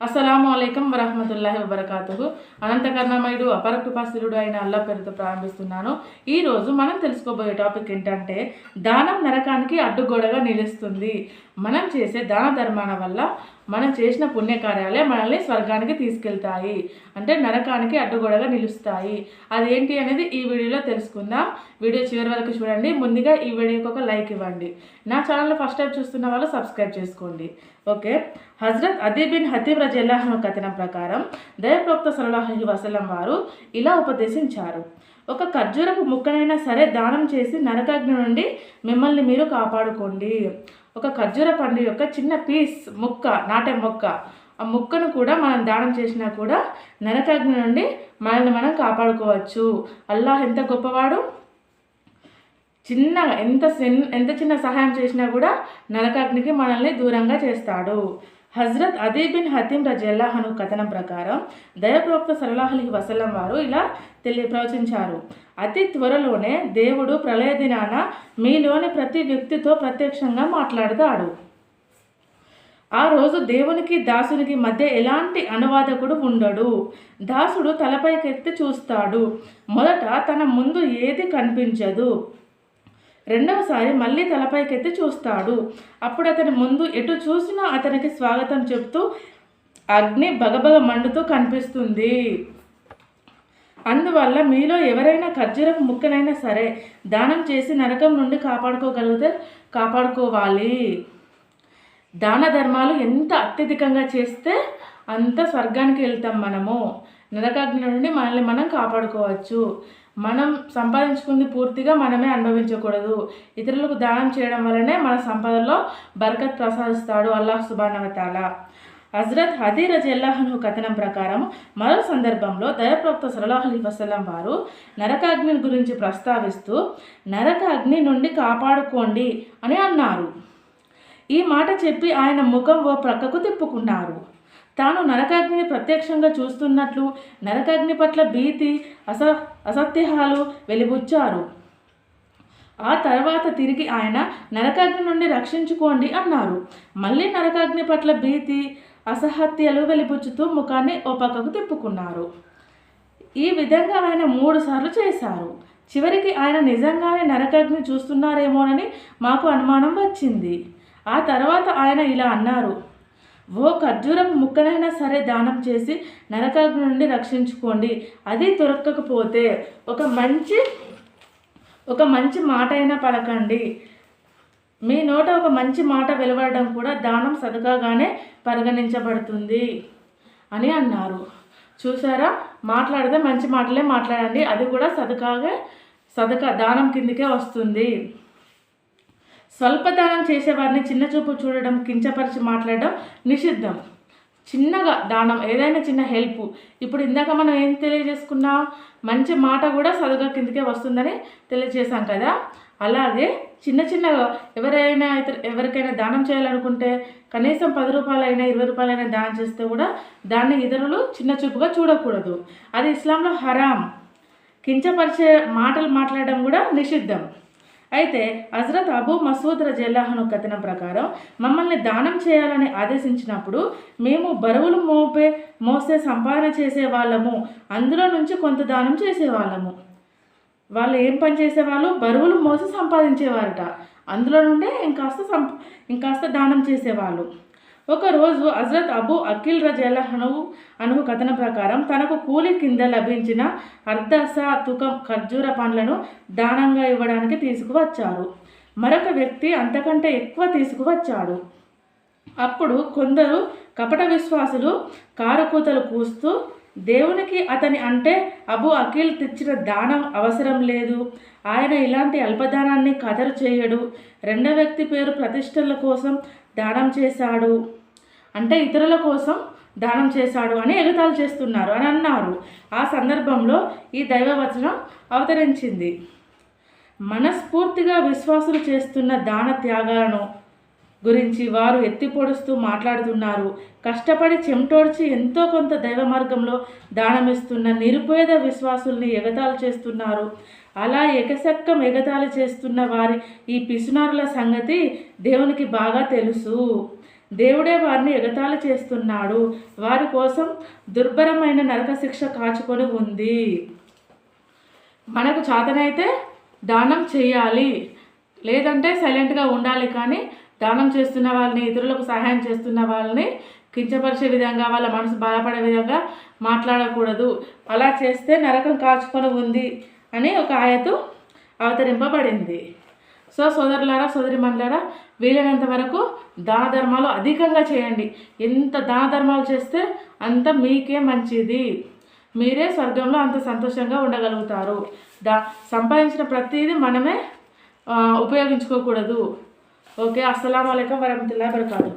అస్సలాము అయికం వరహమతుల్లాహి వబర్కాతుహు. అనంతకర్ణమయుడు అపర కృపాశీలుడు అయిన అల్లా పేరుతో ప్రారంభిస్తున్నాను. ఈరోజు మనం తెలుసుకోబోయే టాపిక్ ఏంటంటే దానం నరకానికి అడ్డుగోడగా నిలుస్తుంది. మనం చేసే దాన ధర్మాల వల్ల మనం చేసిన పుణ్యకార్యాలే మనల్ని స్వర్గానికి తీసుకెళ్తాయి. అంటే నరకానికి అడ్డుగోడగా నిలుస్తాయి. అదేంటి అనేది ఈ వీడియోలో తెలుసుకుందాం. వీడియో చివరి వరకు చూడండి. ముందుగా ఈ వీడియోకి ఒక లైక్ ఇవ్వండి. నా ఛానల్ ఫస్ట్ టైం చూస్తున్న వాళ్ళు సబ్స్క్రైబ్ చేసుకోండి. ఓకే? హజరత్ అదీబ్ బిన్ హతీబ్ కథనం ప్రకారం దయప్రోక్త సలహి వసలం వారు ఇలా ఉపదేశించారు. ఒక ఖర్జూరపు ముక్కనైనా సరే దానం చేసి నరకాగ్ని నుండి మిమ్మల్ని మీరు కాపాడుకోండి. ఒక ఖర్జూర పండు యొక్క చిన్న పీస్ ముక్క నాటే మొక్క. ఆ ముక్కను కూడా మనం దానం చేసినా కూడా నరకాగ్ని నుండి మనల్ని మనం కాపాడుకోవచ్చు. అల్లాహ్ ఎంత గొప్పవాడు? చిన్న ఎంత ఎంత చిన్న సహాయం చేసినా కూడా నరకాగ్నికి మనల్ని దూరంగా చేస్తాడు. హజ్రత్ అదే బిన్ హతీం రజల్లాహను కథనం ప్రకారం దయప్రోక్త సలహాలి వసలం వారు ఇలా తెలియ ప్రవచించారు. అతి త్వరలోనే దేవుడు ప్రళయ దినాన మీలోని ప్రతి వ్యక్తితో ప్రత్యక్షంగా మాట్లాడతాడు. ఆ రోజు దేవునికి దాసునికి మధ్య ఎలాంటి అనువాదకుడు ఉండడు. దాసుడు తలపైకెత్తి చూస్తాడు. మొదట తన ముందు ఏది కనిపించదు. రెండవసారి మళ్ళీ తలపైకెత్తి చూస్తాడు. అప్పుడు అతని ముందు ఎటు చూసినా అతనికి స్వాగతం చెప్తూ అగ్ని బగబగ మండుతూ కనిపిస్తుంది. అందువల్ల మీలో ఎవరైనా ఖర్జూరం ముక్కనైనా సరే దానం చేసి నరకం నుండి కాపాడుకోగలిగితే కాపాడుకోవాలి. దాన ధర్మాలు ఎంత అత్యధికంగా చేస్తే అంత స్వర్గానికి వెళ్తాం మనము. నరకాగ్ని నుండి మనల్ని మనం కాపాడుకోవచ్చు. మనం సంపాదించుకుంది పూర్తిగా మనమే అనుభవించకూడదు. ఇతరులకు దానం చేయడం వల్లనే మన సంపదలో బరకత్ ప్రసాదిస్తాడు అల్లాహ్ సుబానవతాల హజరత్ హదీరజ్ అల్లాహను కథనం ప్రకారం మరో సందర్భంలో దయప్రవక్త సలహ్ అలీ వసలం వారు నరకాగ్ని గురించి ప్రస్తావిస్తూ నరకాగ్ని నుండి కాపాడుకోండి అని అన్నారు. ఈ మాట చెప్పి ఆయన ముఖం ఓ ప్రక్కకు తిప్పుకున్నారు. తాను నరకాగ్నిని ప్రత్యక్షంగా చూస్తున్నట్లు నరకాగ్ని పట్ల భీతి అస అసత్యహాలు వెలిబుచ్చారు. ఆ తర్వాత తిరిగి ఆయన నరకాగ్ని నుండి రక్షించుకోండి అన్నారు. మళ్ళీ నరకాగ్ని పట్ల భీతి అసహత్యలు వెలిబుచ్చుతూ ముఖాన్ని ఓ పక్కకు తిప్పుకున్నారు. ఈ విధంగా ఆయన మూడు సార్లు చేశారు. చివరికి ఆయన నిజంగానే నరకాగ్ని చూస్తున్నారేమోనని మాకు అనుమానం వచ్చింది. ఆ తర్వాత ఆయన ఇలా అన్నారు. ఓ ఖర్జూరపు ముక్కనైనా సరే దానం చేసి నరకాగ్ని నుండి రక్షించుకోండి. అది దొరకకపోతే ఒక మంచి ఒక మంచి మాట అయినా పలకండి. మీ నోట ఒక మంచి మాట వెలువడడం కూడా దానం సదకాగానే పరిగణించబడుతుంది అని అన్నారు. చూసారా? మాట్లాడితే మంచి మాటలే మాట్లాడండి. అది కూడా సదకాగా సదక దానం కిందకే వస్తుంది. స్వల్పదానం చేసేవారిని చిన్న చూపు చూడడం కించపరిచి మాట్లాడడం నిషిద్ధం. చిన్నగా దానం ఏదైనా చిన్న హెల్ప్. ఇప్పుడు ఇందాక మనం ఏం తెలియజేసుకున్నాం? మంచి మాట కూడా సదుగా కిందకే వస్తుందని తెలియజేశాం కదా? అలాగే చిన్న చిన్నగా ఎవరైనా ఇతర ఎవరికైనా దానం చేయాలనుకుంటే కనీసం పది రూపాయలైనా ఇరవై రూపాయలైనా దానం చేస్తే కూడా దాన్ని ఇతరులు చిన్న చూపుగా చూడకూడదు. అది ఇస్లాంలో హరాం. కించపరిచే మాటలు మాట్లాడడం కూడా నిషిద్ధం. అయితే హజరత్ అబూ మసూద్ రజల్లాహను కథనం ప్రకారం మమ్మల్ని దానం చేయాలని ఆదేశించినప్పుడు మేము బరువులు మోపే మోసే సంపాదన చేసే వాళ్ళము అందులో నుంచి కొంత దానం చేసేవాళ్ళము. వాళ్ళు ఏం పని చేసేవాళ్ళు? బరువులు మోసి సంపాదించేవారట. అందులో నుండే ఇంకాస్త సంప ఇంకాస్త దానం చేసేవాళ్ళు. ఒకరోజు హజరత్ అబు అఖిల్ రజల్లాహను అను కథన ప్రకారం తనకు కూలి కింద లభించిన అర్ధస తుకం ఖర్జూర పండ్లను దానంగా ఇవ్వడానికి తీసుకువచ్చారు. మరొక వ్యక్తి అంతకంటే ఎక్కువ తీసుకువచ్చాడు. అప్పుడు కొందరు కపట విశ్వాసులు కారుకూతలు కూస్తూ దేవునికి అతని అంటే అబు అఖిల్ తెచ్చిన దానం అవసరం లేదు. ఆయన ఇలాంటి అల్పదానాన్ని కదరు చేయడు. రెండో వ్యక్తి పేరు ప్రతిష్టల కోసం దానం చేశాడు. అంటే ఇతరుల కోసం దానం చేశాడు అని ఎగతాలు చేస్తున్నారు అని అన్నారు. ఆ సందర్భంలో ఈ దైవవచనం అవతరించింది. మనస్ఫూర్తిగా విశ్వాసులు చేస్తున్న దాన త్యాగాలను గురించి వారు ఎత్తిపొడుస్తూ మాట్లాడుతున్నారు. కష్టపడి చెమటోడ్చి ఎంతో కొంత దైవ మార్గంలో దానమిస్తున్న నిరుపేద విశ్వాసుల్ని ఎగతాలు చేస్తున్నారు. అలా ఎగసక్కం ఎగతాళి చేస్తున్న వారి ఈ పిసునారుల సంగతి దేవునికి బాగా తెలుసు. దేవుడే వారిని ఎగతాళి చేస్తున్నాడు. వారి కోసం దుర్భరమైన నరక శిక్ష కాచుకొని ఉంది. మనకు చేతనైతే దానం చేయాలి. లేదంటే సైలెంట్గా ఉండాలి కానీ దానం చేస్తున్న వాళ్ళని ఇతరులకు సహాయం చేస్తున్న వాళ్ళని కించపరిచే విధంగా వాళ్ళ మనసు బాధపడే విధంగా మాట్లాడకూడదు. అలా చేస్తే నరకం కాచుకొని ఉంది అని ఒక ఆయతు అవతరింపబడింది. సో సోదరులారా సోదరిమణులారా వీలైనంత వరకు దాన ధర్మాలు అధికంగా చేయండి. ఎంత దాన ధర్మాలు చేస్తే అంత మీకే మంచిది. మీరే స్వర్గంలో అంత సంతోషంగా ఉండగలుగుతారు. దా సంపాదించిన ప్రతిదీ మనమే ఉపయోగించుకోకూడదు. ఓకే అస్సలం అయికం వరహమతుల్లా బరకాదు